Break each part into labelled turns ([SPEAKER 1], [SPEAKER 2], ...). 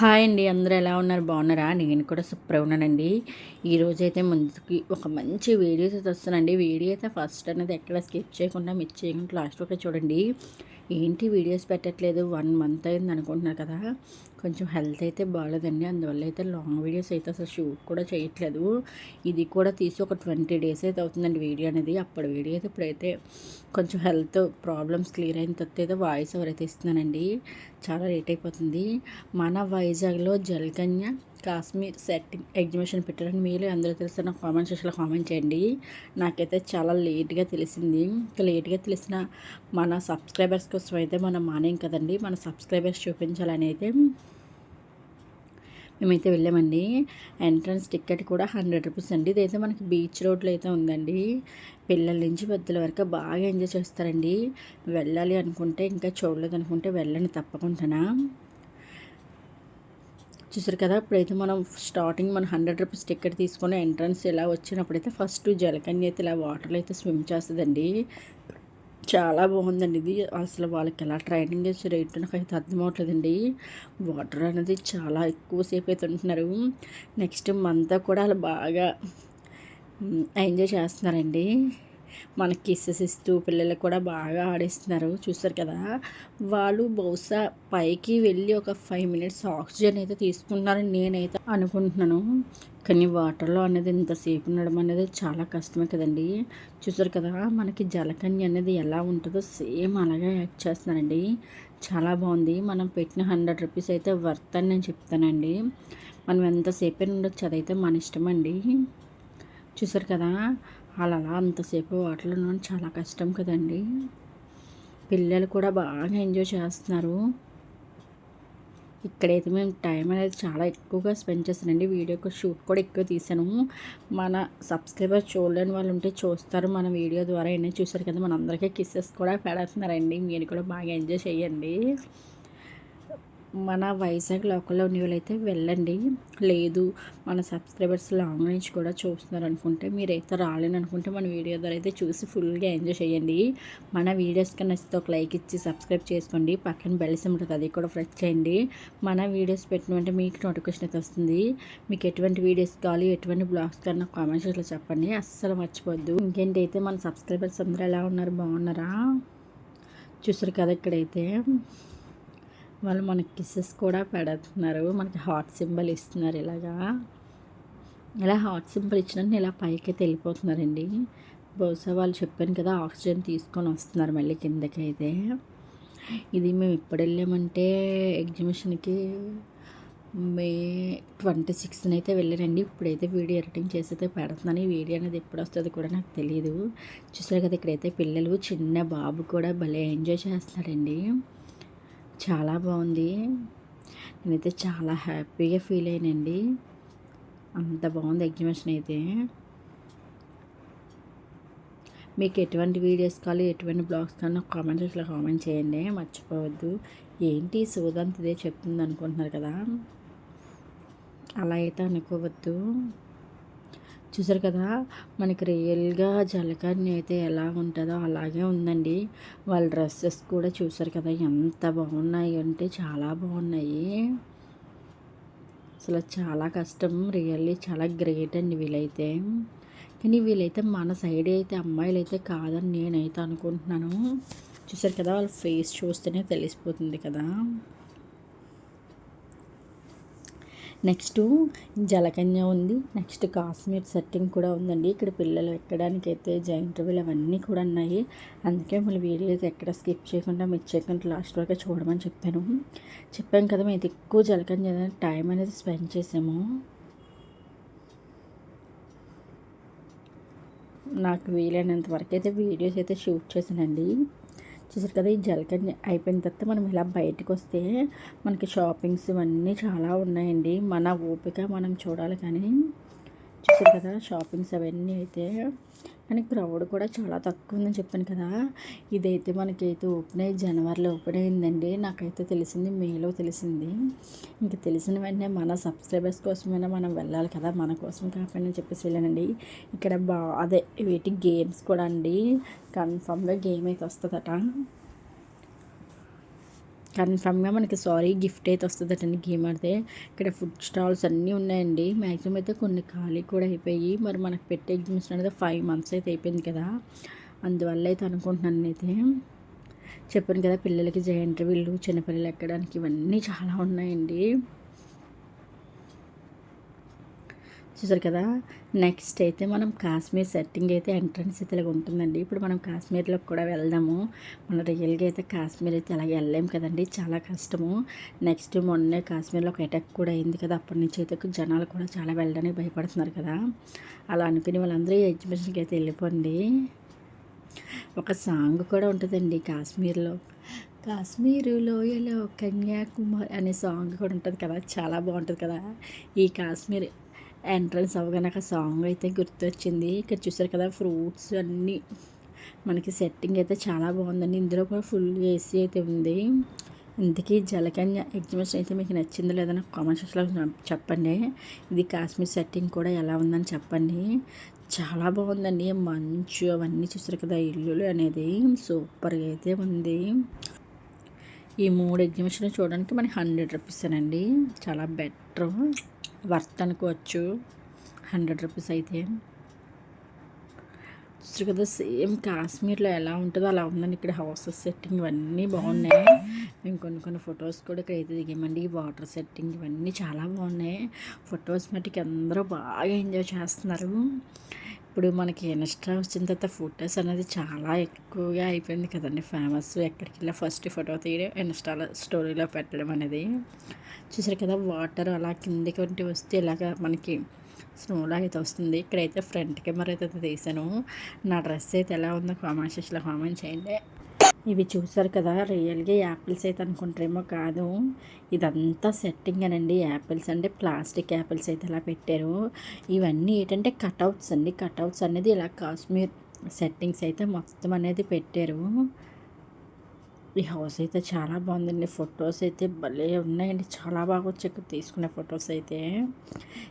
[SPEAKER 1] Hi అండి అందరూ ఎలా ఉన్నారు? బాగున్నారా? నేను కూడా సూపర్ ఉన్నానండి. ఈరోజు అయితే ముందుకి ఒక మంచి వీడియో అయితే వస్తానండి వీడియో అయితే ఫస్ట్ అనేది ఎక్కడ స్కిప్ చేయకుండా మిస్ చేయకుండా లాస్ట్ వరకు చూడండి. ఏంటి వీడియోస్ పెట్టట్లేదు? వన్ మంత్ అయింది అనుకుంటున్నారు కదా. కొంచెం హెల్త్ అయితే బాగాలేదండి అందువల్ల అయితే లాంగ్ వీడియోస్ అయితే అసలు షూట్ కూడా చేయట్లేదు. ఇది కూడా తీసి ఒక ట్వంటీ డేస్ అయితే అవుతుందండి వీడియో అనేది. అప్పుడు వీడియో అయితే ఇప్పుడైతే కొంచెం హెల్త్ ప్రాబ్లమ్స్ క్లియర్ అయిన తర్వాత అయితే వాయిస్ ఎవరైతే ఇస్తున్నానండి. చాలా లేట్ అయిపోతుంది. మన వైజాగ్లో జల్కన్య కాశ్మీర్ సెట్టింగ్ ఎగ్జిబిషన్ పెట్టారని మీరు అందరూ తెలిసిన నాకు కామెంట్ సెక్షన్లో కామెంట్ చేయండి. నాకైతే చాలా లేట్గా తెలిసింది. ఇంకా లేట్గా తెలిసిన మన సబ్స్క్రైబర్స్ కోసం అయితే మనం మానేం కదండి. మన సబ్స్క్రైబర్స్ చూపించాలని అయితే మేమైతే వెళ్ళామండి. ఎంట్రన్స్ టికెట్ కూడా హండ్రెడ్ రూపీస్ అండి. ఇదైతే మనకి బీచ్ రోడ్లో అయితే ఉందండి. పిల్లల నుంచి పెద్దల వరకు బాగా ఎంజాయ్ చేస్తారండి. వెళ్ళాలి అనుకుంటే ఇంకా చూడలేదు అనుకుంటే వెళ్ళండి తప్పకుండా చూసారు కదా ఇప్పుడైతే మనం స్టార్టింగ్ మనం హండ్రెడ్ రూపీస్ టికెట్ తీసుకొని ఎంట్రన్స్ ఇలా వచ్చినప్పుడైతే ఫస్ట్ జలకన్య అయితే ఇలా వాటర్లో అయితే స్విమ్ చేస్తుందండి. చాలా బాగుందండి. ఇది అసలు వాళ్ళకి ఎలా ట్రైనింగ్ చేసి రేట్ నాకైతే అర్థమవుతుందండి వాటర్ అనేది చాలా ఎక్కువసేపు అయితే ఉంటున్నారు. నెక్స్ట్ మంతా కూడా అలా బాగా ఎంజాయ్ చేస్తున్నారండి. మనకి కిస్సెస్ ఇస్తూ పిల్లలకు కూడా బాగా ఆడిస్తున్నారు. చూస్తారు కదా? వాళ్ళు బహుశా పైకి వెళ్ళి ఒక ఫైవ్ మినిట్స్ ఆక్సిజన్ అయితే తీసుకున్నారని నేనైతే అనుకుంటున్నాను. కానీ వాటర్లో అనేది ఇంతసేపు ఉండడం అనేది చాలా కష్టమే కదండి. చూసారు కదా? మనకి జలకన్య అనేది ఎలా ఉంటుందో సేమ్ అలాగే యాక్ట్ చేస్తున్నారండి. చాలా బాగుంది. మనం పెట్టిన హండ్రెడ్ రూపీస్ అయితే వర్త్ అని నేను చెప్తానండి. మనం ఎంతసేపే ఉండొచ్చు. అదైతే మన ఇష్టం అండి చూసారు కదా? అలా అంతసేపు వాటిలో చాలా కష్టం కదండి. పిల్లలు కూడా బాగా ఎంజాయ్ చేస్తున్నారు. ఇక్కడైతే మేము టైం అనేది చాలా ఎక్కువగా స్పెండ్ చేస్తానండి. వీడియోకి షూట్ కూడా ఎక్కువ తీసాను. మన సబ్స్క్రైబర్ చూడలేని వాళ్ళు ఉంటే చూస్తారు. మన వీడియో ద్వారా అయినా చూసారు కదా మన అందరికీ కిస్సెస్ కూడా పెడుతున్నారండి మీరు కూడా బాగా ఎంజాయ్ చేయండి. మన వైజాగ్ లోకల్లో ఉన్న వాళ్ళైతే వెళ్ళండి. లేదు మన సబ్స్క్రైబర్స్ లాంగ్ నుంచి కూడా చూస్తున్నారు అనుకుంటే మీరైతే రాలేను అనుకుంటే మన వీడియో ద్వారా అయితే చూసి ఫుల్గా ఎంజాయ్ చేయండి. మన వీడియోస్కి నచ్చితే ఒక లైక్ ఇచ్చి సబ్స్క్రైబ్ చేసుకోండి. పక్కన బెల్ ఉంటుంది అది కూడా ఫ్రెష్ చేయండి. మన వీడియోస్ పెట్టిన వెంటనే మీకు నోటిఫికేషన్ అయితే వస్తుంది. మీకు ఎటువంటి వీడియోస్ కావాలి ఎటువంటి బ్లాగ్స్ కన్నా కామెంట్స్ ఇట్లా చెప్పండి. అస్సలు మర్చిపోద్దు. ఇంకేంటి అయితే మన సబ్స్క్రైబర్స్ అందరూ ఎలా ఉన్నారు బాగున్నారా? చూసారు కదా ఇక్కడైతే. వాళ్ళు మనకి కిసెస్ కూడా పెడుతున్నారు. మనకి హార్ట్ సింబల్ ఇస్తున్నారు ఇలాగా. ఇలా హార్ట్ సింబల్ ఇచ్చినట్టు ఇలా పైకి వెళ్ళిపోతున్నారండి. బహుశా వాళ్ళు చెప్పాను కదా ఆక్సిజన్ తీసుకొని వస్తున్నారు మళ్ళీ కిందకి అయితే ఇది మేము ఎప్పుడు వెళ్ళామంటే ఎగ్జిబిషన్కి మే ట్వంటీ సిక్స్త్న అయితే వెళ్ళారండి. ఇప్పుడైతే వీడియో ఎడిటింగ్ చేసి అయితే పెడుతున్నాను. ఈ వీడియో అనేది ఎప్పుడు వస్తుంది కూడా నాకు తెలియదు చూసారు కదా ఇక్కడైతే పిల్లలు చిన్న బాబు కూడా భలే ఎంజాయ్ చేస్తున్నాడండి చాలా బాగుంది. నేనైతే చాలా హ్యాపీగా ఫీల్ అయ్యానండి. అంత బాగుంది ఎగ్జిబిషన్ అయితే. మీకు ఎటువంటి వీడియోస్ కావాలి ఎటువంటి బ్లాగ్స్ కానీ కామెంట్ సెక్షన్లో కామెంట్ చేయండి. మర్చిపోవద్దు. ఏంటి సోదంత ఇదే చెప్తుంది అనుకుంటున్నారు కదా. అలా అయితే అనుకోవద్దు. చూసారు కదా మనకి రియల్గా జలకర్ణి అయితే ఎలా ఉంటుందో అలాగే ఉందండి. వాళ్ళ డ్రెస్సెస్ కూడా చూసారు కదా ఎంత బాగున్నాయి అంటే చాలా బాగున్నాయి. అసలు చాలా కష్టం రియల్లీ చాలా గ్రేట్ అండి వీళ్ళైతే. కానీ వీళ్ళైతే మన సైడ్ అయితే అమ్మాయిలు అయితే కాదని నేనైతే అనుకుంటున్నాను. చూసారు కదా వాళ్ళ ఫేస్ చూస్తేనే తెలిసిపోతుంది కదా. నెక్స్ట్ జలకన్య ఉంది. నెక్స్ట్ కాశ్మీర్ సెట్టింగ్ కూడా ఉందండి. ఇక్కడ పిల్లలు ఎక్కడానికి అయితే జాయింట్ వీల్ అవన్నీ కూడా ఉన్నాయి. అందుకే మళ్ళీ వీడియోస్ ఎక్కడ స్కిప్ చేయకుండా మిస్ చేయకుండా లాస్ట్ వరకు చూడమని చెప్పాను. చెప్పాను కదా మేము ఎక్కువ జలకన్య టైం అనేది స్పెండ్ చేసాము. నాకు వీలైనంత వరకు అయితే వీడియోస్ అయితే షూట్ చేశానండి. చూసారు కదా ఈ జలకన్య అయిపోయిన తర్వాత మనం ఇలా బయటకు వస్తే మనకి షాపింగ్స్ ఇవన్నీ చాలా ఉన్నాయండి. మన ఓపిక మనం చూడాలి కానీ చూసారు కదా షాపింగ్స్ అవన్నీ అయితే కానీ క్రౌడ్ కూడా చాలా తక్కువ ఉందని చెప్పాను కదా. ఇదైతే మనకైతే ఓపెన్ అయ్యి జనవరిలో ఓపెన్ అయిందండి. నాకైతే తెలిసింది మేలో తెలిసింది. ఇంక తెలిసిన వెంటనే మన సబ్స్క్రైబర్స్ కోసమైనా మనం వెళ్ళాలి కదా మన కోసం కాకపోయినా చెప్పేసి వెళ్ళానండి. ఇక్కడ బా అదే వీటి గేమ్స్ కూడా అండి. కన్ఫామ్గా గేమ్ అయితే వస్తుందట. కన్ఫామ్గా మనకి సారీ గిఫ్ట్ అయితే వస్తుందటండి గేమ్ ఆడితే. ఇక్కడ ఫుడ్ స్టాల్స్ అన్నీ ఉన్నాయండి. మ్యాక్సిమం అయితే కొన్ని ఖాళీ కూడా అయిపోయి మరి మనకు పెట్టే ఎగ్జిబిషన్ అనేది ఫైవ్ మంత్స్ అయితే అయిపోయింది కదా. అందువల్ల అయితే అనుకుంటున్నాను అయితే చెప్పాను కదా పిల్లలకి జయంట్ వీళ్ళు చిన్నపిల్లలు ఎక్కడానికి ఇవన్నీ చాలా ఉన్నాయండి. చూసారు కదా? నెక్స్ట్ అయితే మనం కాశ్మీర్ సెట్టింగ్ అయితే ఎంట్రన్స్ అయితే ఇలాగ ఉంటుందండి. ఇప్పుడు మనం కాశ్మీర్లోకి కూడా వెళ్దాము. మన రియల్గా అయితే కాశ్మీర్ అయితే అలాగే వెళ్ళలేము కదండి. చాలా కష్టము. నెక్స్ట్ మొన్నే కాశ్మీర్లో ఒక అటాక్ కూడా అయింది కదా. అప్పటి నుంచి అయితే జనాలు కూడా చాలా వెళ్ళడానికి భయపడుతున్నారు కదా. అలా అనుకుని వాళ్ళందరూ ఎగ్జిబిషన్కి అయితే వెళ్ళిపోండి. ఒక సాంగ్ కూడా ఉంటుందండి కాశ్మీర్లో కాశ్మీరులో ఎలా కన్యాకుమారి అనే సాంగ్ కూడా ఉంటుంది కదా. చాలా బాగుంటుంది కదా. ఈ కాశ్మీర్ ఎంట్రన్స్ అవ్వగానే ఆ సాంగ్ అయితే గుర్తొచ్చింది. ఇక్కడ చూసారు కదా ఫ్రూట్స్ అన్నీ. మనకి సెట్టింగ్ అయితే చాలా బాగుందండి. ఇందులో కూడా ఫుల్ ఏసీ అయితే ఉంది. ఇంతకీ జలకన్య ఎగ్జిబిషన్ అయితే మీకు నచ్చిందో లేదో నాకు కామెంట్ సెక్షన్లో చెప్పండి. ఇది కాశ్మీర్ సెట్టింగ్ కూడా ఎలా ఉందని చెప్పండి. చాలా బాగుందండి. మంచు అవన్నీ చూసారు కదా ఇల్లులు అనేది. సూపర్గా అయితే ఉంది. ఈ మూడు ఎగ్జిబిషన్ చూడడానికి మనకి హండ్రెడ్ రూపీస్ అండి చాలా బెటర్ వర్త్ అనుకోవచ్చు హండ్రెడ్ రూపీస్ అయితే. చూస్తారు కదా సేమ్ కాశ్మీర్లో ఎలా ఉంటుందో అలా ఉందండి ఇక్కడ హౌసెస్ సెట్టింగ్ ఇవన్నీ బాగున్నాయి. మేము కొన్ని కొన్ని ఫొటోస్ కూడా ఇక్కడ అయితే దిగామండి. వాటర్ సెట్టింగ్ ఇవన్నీ చాలా బాగున్నాయి. ఫొటోస్ మటుకి అందరూ బాగా ఎంజాయ్ చేస్తున్నారు. ఇప్పుడు మనకి ఇన్స్టా వచ్చిన తర్వాత ఫొటోస్ అనేది చాలా ఎక్కువగా అయిపోయింది కదండి. ఫేమస్ ఎక్కడికి వెళ్ళా ఫస్ట్ ఫోటో తీయడం ఇన్స్టాలో స్టోరీలో పెట్టడం అనేది. చూసారు కదా వాటర్ అలా కిందకి వంటి వస్తే ఇలాగ మనకి స్నోలా అయితే వస్తుంది. ఇక్కడైతే ఫ్రంట్ కెమెరా అయితే తీసాను నా డ్రెస్ అయితే ఎలా ఉందో కామెంట్ సెక్షన్లో కామెంట్ చేయండి. ఇవి చూసారు కదా రియల్గా యాపిల్స్ అయితే అనుకుంటారేమో కాదు. ఇదంతా సెట్టింగ్ అనండి. యాపిల్స్ అంటే ప్లాస్టిక్ యాపిల్స్ అయితే ఇలా పెట్టారు. ఇవన్నీ ఏంటంటే కటౌట్స్ అండి. కటౌట్స్ అనేది ఇలా కాశ్మీర్ సెట్టింగ్స్ అయితే మొత్తం అనేది పెట్టారు. ఈ హౌస్ అయితే చాలా బాగుందండి. ఫొటోస్ అయితే భలే ఉన్నాయండి. చాలా బాగా వచ్చి ఇక్కడ తీసుకునే ఫొటోస్ అయితే.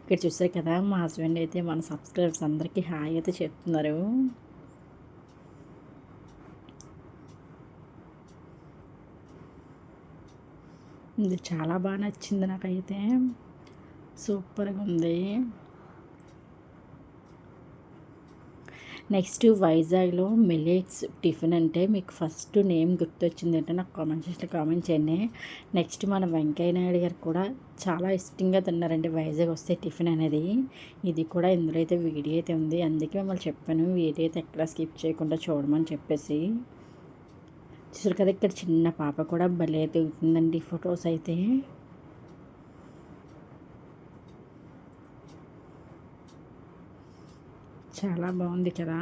[SPEAKER 1] ఇక్కడ చూసారు కదా మా హస్బెండ్ అయితే మన సబ్స్క్రైబర్స్ అందరికీ హాయ్ అయితే చెప్తున్నారు. ఇది చాలా బాగా నచ్చింది నాకైతే. సూపర్గా ఉంది. నెక్స్ట్ వైజాగ్లో మిలెట్స్ టిఫిన్ అంటే మీకు ఫస్ట్ నేమ్ గుర్తొచ్చింది అంటే నాకు కామెంట్ చేసిన కామెంట్ చేయండి. నెక్స్ట్ మన వెంకయ్య నాయుడు గారు కూడా చాలా ఇష్టంగా తిన్నారండి వైజాగ్ వస్తే టిఫిన్ అనేది. ఇది కూడా ఇందులో అయితే వీడియో అయితే ఉంది. అందుకే మిమ్మల్ని చెప్పాను. వీడియో అయితే ఎక్కడ స్కిప్ చేయకుండా చూడమని చెప్పేసి. చూసారు కదా ఇక్కడ చిన్న పాప కూడా భలే దిగుతుందండి ఫొటోస్ అయితే. చాలా బాగుంది కదా.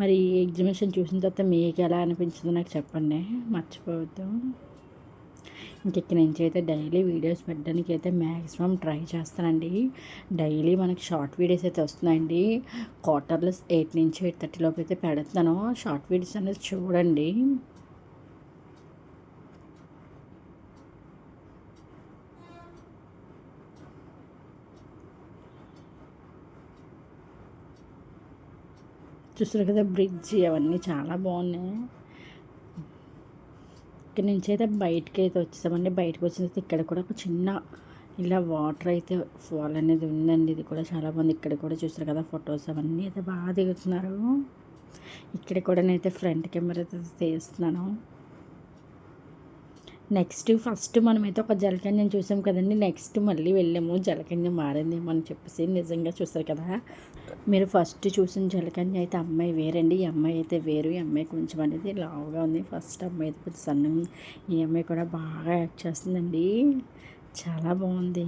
[SPEAKER 1] మరి ఈ ఎగ్జిబిషన్ చూసిన తర్వాత మీకు ఎలా అనిపించిందో నాకు చెప్పండి. మర్చిపోవద్దు. ఇంకెక్కడి నుంచి అయితే డైలీ వీడియోస్ పెట్టడానికి అయితే మ్యాక్సిమం ట్రై చేస్తానండి. డైలీ మనకి షార్ట్ వీడియోస్ అయితే వస్తున్నాయండి. క్వార్టర్లెస్ ఎయిట్ నుంచి ఎయిట్ థర్టీలోపు అయితే పెడతాను. షార్ట్ వీడియోస్ అనేది చూడండి. చూస్తారు కదా బ్రిడ్జ్ అవన్నీ చాలా బాగున్నాయి. ఇక్కడ నుంచి అయితే బయటకి అయితే వచ్చేసామండి. బయటకు వచ్చిన తర్వాత ఇక్కడ కూడా ఒక చిన్న ఇలా వాటర్ అయితే ఫాల్ అనేది ఉందండి. ఇది కూడా చాలా బాగుంది ఇక్కడ కూడా చూస్తారు కదా ఫొటోస్ అవన్నీ అయితే బాగా దిగుతున్నారు. ఇక్కడ కూడా నేనైతే ఫ్రంట్ కెమెరా అయితే తీస్తున్నాను. నెక్స్ట్ ఫస్ట్ మనమైతే ఒక జలకన్యం చూసాం కదండి. నెక్స్ట్ మళ్ళీ వెళ్ళాము. జలకన్యం మారిందేమో అని చెప్పేసి నిజంగా చూస్తారు కదా. మీరు ఫస్ట్ చూసిన జలకన్య అయితే అమ్మాయి వేరండి. ఈ అమ్మాయి అయితే వేరు. ఈ అమ్మాయి కొంచెం అనేది లావుగా ఉంది. ఫస్ట్ అమ్మాయి అయితే కొంచెం సన్నంగా ఈ అమ్మాయి కూడా బాగా యాక్ట్ చేస్తుందండి. చాలా బాగుంది.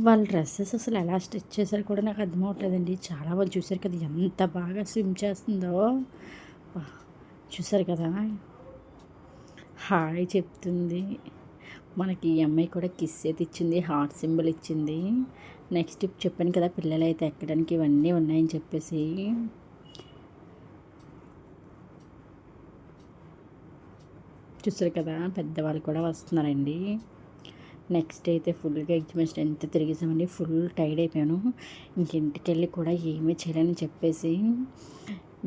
[SPEAKER 1] వాళ్ళ డ్రెస్సెస్ అసలు ఎలా స్టిచ్ చేశారో కూడా నాకు అర్థమవుతుందండి చాలా వాళ్ళు చూసారు కదా. ఎంత బాగా స్విమ్ చేస్తుందో. చూసారు కదా. హాయ్ చెప్తుంది. మనకి ఈ అమ్మాయి కూడా కిస్ అయితే ఇచ్చింది హార్ట్ సింబల్ ఇచ్చింది. నెక్స్ట్ చెప్పాను కదా పిల్లలు అయితే ఎక్కడానికి ఇవన్నీ ఉన్నాయని చెప్పేసి. చూసారు కదా పెద్దవాళ్ళు కూడా వస్తున్నారండి. నెక్స్ట్ అయితే ఫుల్గా ఎగ్జిబిషన్ ఎంత తిరిగేసామండి ఫుల్ టైర్డ్ అయిపోయాను. ఇంకింటికి వెళ్ళి కూడా ఏమీ చేయలేని చెప్పేసి.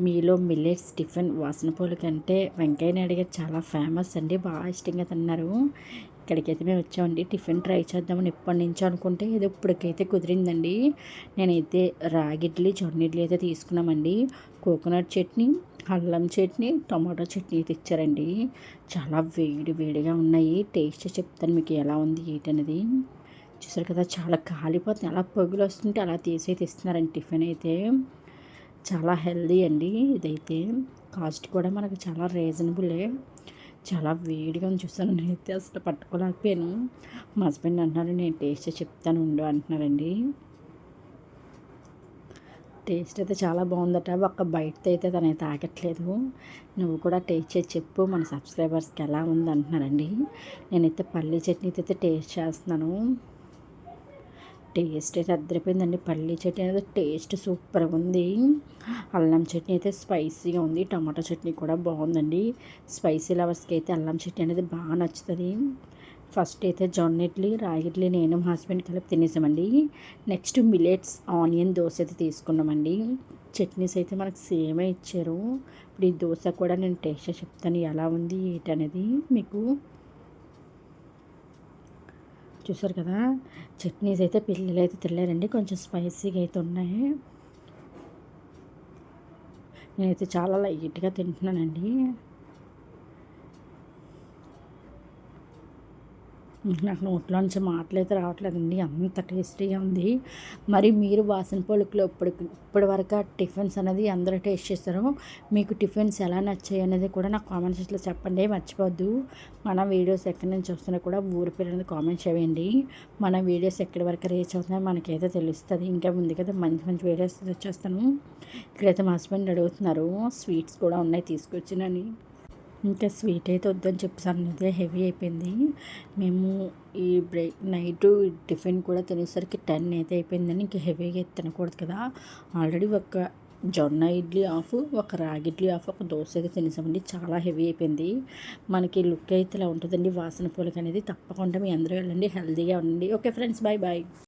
[SPEAKER 1] మీలో మిల్లెట్స్ టిఫిన్ వాసన పూల కంటే వెంకయ్య నాయుడు గారు చాలా ఫేమస్ అండి. బాగా ఇష్టంగా తిన్నారు. ఇక్కడికైతే మేము వచ్చామండి. టిఫిన్ ట్రై చేద్దామని ఎప్పటి నుంచో అనుకుంటే ఏదో ఇప్పటికైతే కుదిరిందండి. నేనైతే రాగిడ్లీ జొన్న ఇడ్లీ అయితే తీసుకున్నామండి. కోకోనట్ చట్నీ అల్లం చట్నీ టమాటో చట్నీ అయితే ఇచ్చారండి. చాలా వేడి వేడిగా ఉన్నాయి. టేస్ట్ చెప్తాను మీకు ఎలా ఉంది ఏంటనేది చూసారు కదా చాలా కాలిపోతుంది. అలా పొగులు వస్తుంటే అలా తీసి అయితే ఇస్తున్నారండి టిఫిన్ అయితే. చాలా హెల్దీ అండి ఇదైతే. కాస్ట్ కూడా మనకు చాలా రీజనబులే. చాలా వేడిగా ఉంది చూస్తాను నేనైతే అసలు పట్టుకోలేకపోయాను. మా హస్బెండ్ అంటున్నారు నేను టేస్ట్ చెప్తాను ఉండు అంటున్నారండి. టేస్ట్ అయితే చాలా బాగుందట. ఒక్క బయట అయితే తనైతే తాగట్లేదు. నువ్వు కూడా టేస్ట్ చేసి చెప్పు మన సబ్స్క్రైబర్స్కి ఎలా ఉంది అంటున్నారండి. నేనైతే పల్లీ చట్నీ అయితే టేస్ట్ చేస్తున్నాను. టేస్ట్ అయితే అద్దరిపోయిందండి పల్లీ చట్నీ అనేది టేస్ట్ సూపర్గా ఉంది అల్లం చట్నీ అయితే స్పైసీగా ఉంది. టమాటో చట్నీ కూడా బాగుందండి. స్పైసీ లవర్స్కి అయితే అల్లం చట్నీ అనేది బాగా నచ్చుతుంది. ఫస్ట్ అయితే జొన్న ఇడ్లీ రాగి ఇడ్లీ నేను మా హస్బెండ్ కలిపి తినేసామండి. నెక్స్ట్ మిలెట్స్ ఆనియన్ దోశ అయితే తీసుకున్నామండి. చట్నీస్ అయితే మనకు సేమే ఇచ్చారు. ఇప్పుడు ఈ దోశ కూడా నేను టేస్ట్ చెప్తాను ఎలా ఉంది ఏంటనేది మీకు. చూసారు కదా? చట్నీస్ అయితే పిల్లలు అయితే తినలేరండి. కొంచెం స్పైసీగా అయితే ఉన్నాయి. నేనైతే చాలా లైట్గా తింటున్నానండి. నాకు నోట్లోంచి మాటలైతే రావట్లేదండి. అంత టేస్టీగా ఉంది. మరి మీరు వాసన పొలుకులో ఇప్పటికి ఇప్పటి వరకు టిఫిన్స్ అనేది అందరూ టేస్ట్ చేస్తారు మీకు టిఫిన్స్ ఎలా నచ్చాయి అనేది కూడా నాకు కామెంట్ సెక్షన్లో చెప్పండి. మర్చిపోద్దు. మన వీడియోస్ ఎక్కడి నుంచి వస్తున్నా కూడా ఊరి పేరు అనేది కామెంట్ చేయండి. మన వీడియోస్ ఎక్కడి వరకు రీచ్ అవుతున్నాయో మనకైతే తెలుస్తుంది. ఇంకా ముందు కదా మంచి మంచి వీడియోస్ వచ్చేస్తాను. ఇక్కడైతే మా హస్బెండ్ అడుగుతున్నారు స్వీట్స్ కూడా ఉన్నాయి తీసుకొచ్చినని ఇంకా స్వీట్ అయితే వద్దని చెప్పేసాను ఇదే హెవీ అయిపోయింది. మేము ఈ బ్రేక్ నైట్ టిఫిన్ కూడా తినేసరికి టెన్ అయితే అయిపోయిందని ఇంకా హెవీగా తినకూడదు కదా. ఆల్రెడీ ఒక జొన్న ఇడ్లీ ఆఫ్ ఒక రాగి ఇడ్లీ ఆఫ్ ఒక దోశ అయితే తినేసామండి. చాలా హెవీ అయిపోయింది. మనకి లుక్ అయితే ఇలా ఉంటుందండి. వాసన పూలకి అనేది తప్పకుండా మీ అందరూ వెళ్ళండి. హెల్తీగా ఉండండి. Okay friends bye bye